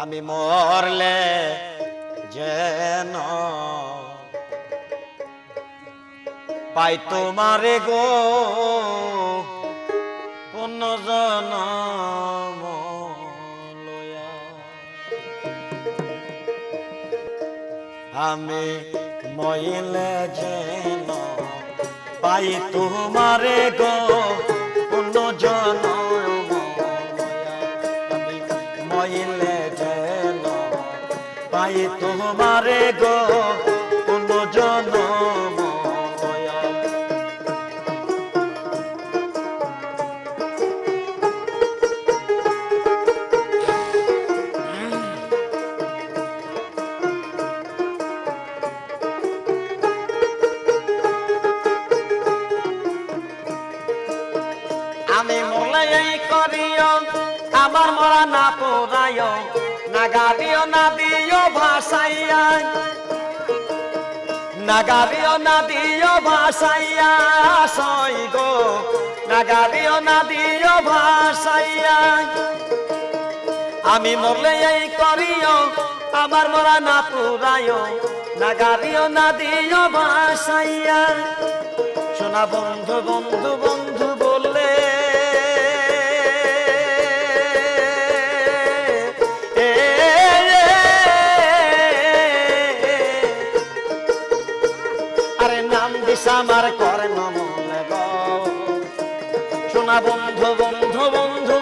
আমি মরলে যেন পাই তোমারে গো লয়া। আমি মইলে যেন পাই তোমারে গো কোনো জন। মইলে যেন পাই তোমারে গো আমি মোলাই করিও, আমার মরা না পোড়াইও, না গাড়িও, না দিও, ভাসাইয়া। না গাড়িও, না দিও, ভাসাইয়া, সই গো। না গাড়িও, না দিও, ভাসাইয়া। আমি মরলে এই করিও, আমার মরা না পুরাইও না গাড়িও, না দিও, ভাসাইয়া। শোনা বন্ধু বন্ধু আমার করে গো। শোনা বন্ধু বন্ধু বন্ধু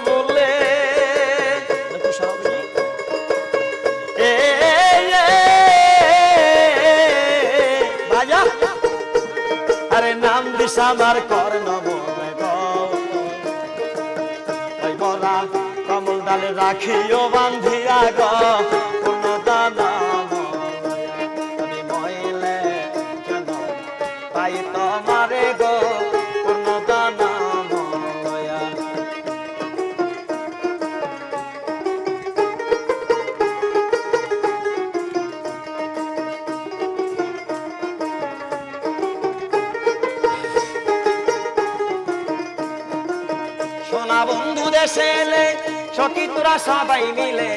বাজা। আরে নাম দিস আমার কর্ণ বলে গো। কমল ডালে রাখিও বান্ধিয়া গো। তোমারে গো, তোরা সবাই মিলে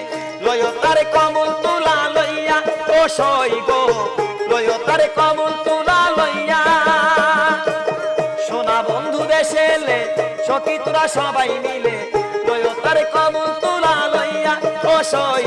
লয় তার কমল তুলা লইয়া ও সই গো। লয় তার কমল এলে সখী তোরা সবাই মিলে। দয়তার কমল তুলা লইয়া ও সই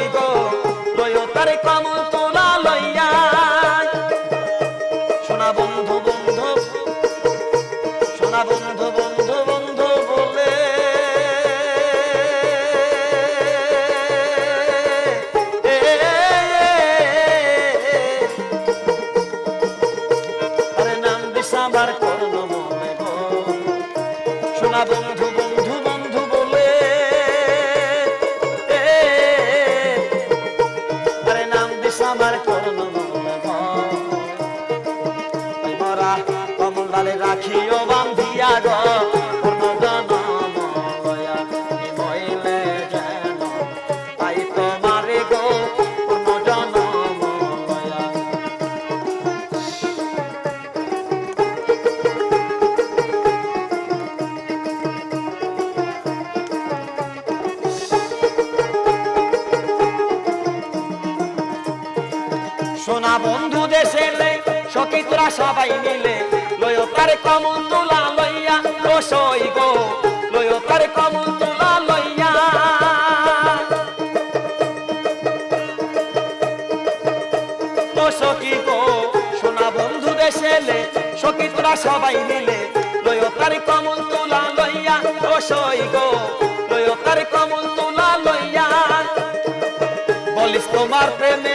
সোনা বন্ধু বন্ধু বন্ধু বলে। আরে নাম দিশাবার করল মনে মরা কমল ডালে রাখিও বান্ধিয়া গো সোনা বন্ধু দেশে সখী তোরা সবাই মিলে। লয় তার কমল তুলা লইয়া ও সই গো। লয় তার কমল তুলা লইয়া। ও সখী গো? সোনা বন্ধু দেশে সখী তোরা সবাই মিলে। লয় তার কমল তুলা লইয়া ও সই গো। লয় তার কমল তুলা লইয়া। বলিস তোমার প্রেমে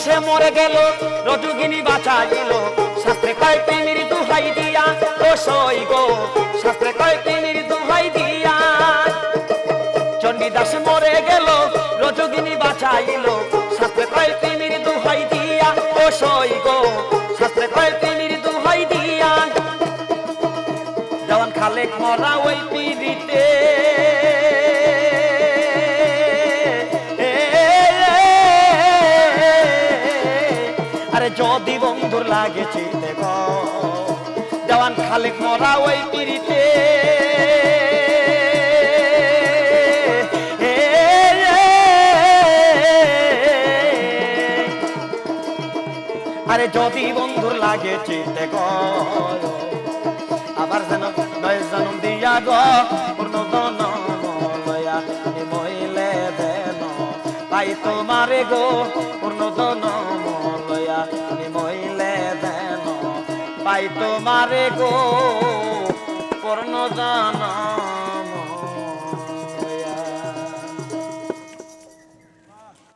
চণ্ডীদাসে মরে গেল, রজুগিনী বাঁচাইল শাস্ত্রে কয় প্রেমের দুহাই দিয়া ও সই গো। শাস্ত্রে কয় প্রেমের দুহাই দিয়া। চণ্ডীদাস মরে গেল, রজগিনী বাঁচাইল যদি বন্ধুর লাগে গো দেওয়ান খালেক মরা ওই পিড়িতে। আরে যদি বন্ধুর লাগে গো আবার যেন নয় জনম দিয়া গো, পূর্ণ মইলে দেন তাই তোমারে গো। পাই তোমারে গো পর্ণ জনম